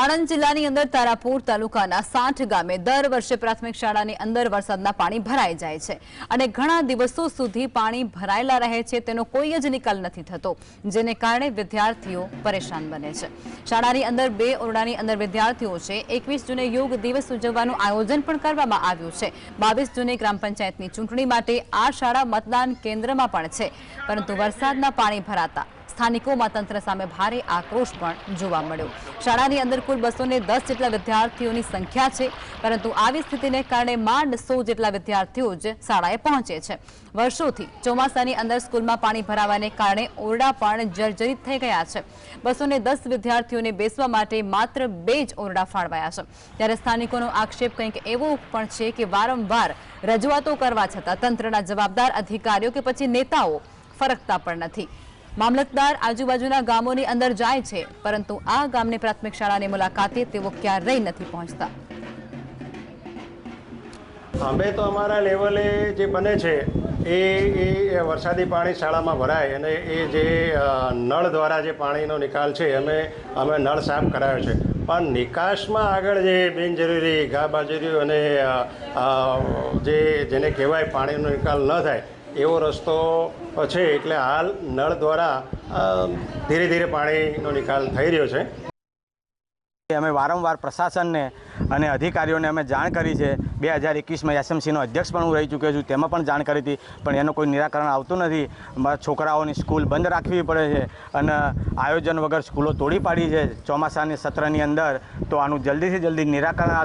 આણંદ જિલ્લાની અંદર તારાપુર તાલુકાના સાઠ ગામે દર વર્ષે પ્રાથમિક શાળાની અંદર વરસાદના પાણી ભરાઈ જાય છે અને ઘણા દિવસો સુધી પાણી ભરાયેલા રહે છે, તેનો કોઈ જ નિકાલ નથી થતો, જેને કારણે વિદ્યાર્થીઓ પરેશાન બને છે. શાળાની અંદર બે ઓરડાની અંદર વિદ્યાર્થીઓ છે, એકવીસ જૂને યોગ દિવસ ઉજવવાનું આયોજન પણ કરવામાં આવ્યું છે. બાવીસ જૂને ગ્રામ પંચાયતની ચૂંટણી માટે આ શાળા મતદાન કેન્દ્રમાં પણ છે, પરંતુ વરસાદના પાણી ભરાતા સ્થાનિકોમાં તંત્ર સામે ભારે આક્રોશ પણ જોવા મળ્યો. શાળાની અંદર કુલ બસો દસ જેટલા વિદ્યાર્થીઓની સંખ્યા છે, પરંતુ આવી સ્થિતિને કારણે માંડ જેટલા વિદ્યાર્થીઓ જ શાળાએ પહોંચે છે. વર્ષોથી ચોમાસાની અંદર સ્કૂલમાં પાણી ભરાવાને કારણે ઓરડા પણ જર્જરિત થઈ ગયા છે. બસો દસ વિદ્યાર્થીઓને બેસવા માટે માત્ર બે જ ઓરડા ફાળવાયા છે. ત્યારે સ્થાનિકોનો આક્ષેપ કંઈક એવો પણ છે કે વારંવાર રજૂઆતો કરવા છતાં તંત્રના જવાબદાર અધિકારીઓ કે પછી નેતાઓ ફરકતા પણ નથી. મામલતદાર આજુબાજુના ગામોની અંદર જાય છે, પરંતુ આ ગામની પ્રાથમિક શાળાની મુલાકાતે તેઓ ક્યારેય નથી પહોંચતા. અમે તો અમારા લેવલે જે બને છે, એ એ વરસાદી પાણી શાળામાં ભરાય અને એ જે નળ દ્વારા જે પાણીનો નિકાલ છે, અમે અમે નળ સાફ કરાવ્યો છે. પણ નિકાસમાં આગળ જે બિનજરૂરી ગાબાજરી અને જે, જેને કહેવાય પાણીનો નિકાલ ન થાય એવો રસ્તો છે એટલે હાલ નળ દ્વારા ધીરે ધીરે પાણીનો નિકાલ થઈ રહ્યો છે. અમે વારંવાર પ્રશાસનને અને અધિકારીઓને અમે જાણ કરી છે. બે હજાર એકવીસમાં એસએમસીનો અધ્યક્ષ પણ હું રહી ચૂક્યો છું, તેમાં પણ જાણ કરી હતી, પણ એનું કોઈ નિરાકરણ આવતું નથી. મારા છોકરાઓની સ્કૂલ બંધ રાખવી પડે છે અને આયોજન વગર સ્કૂલો તોડી પાડી છે. ચોમાસાની સત્રની અંદર તો આનું જલ્દીથી જલ્દી નિરાકરણ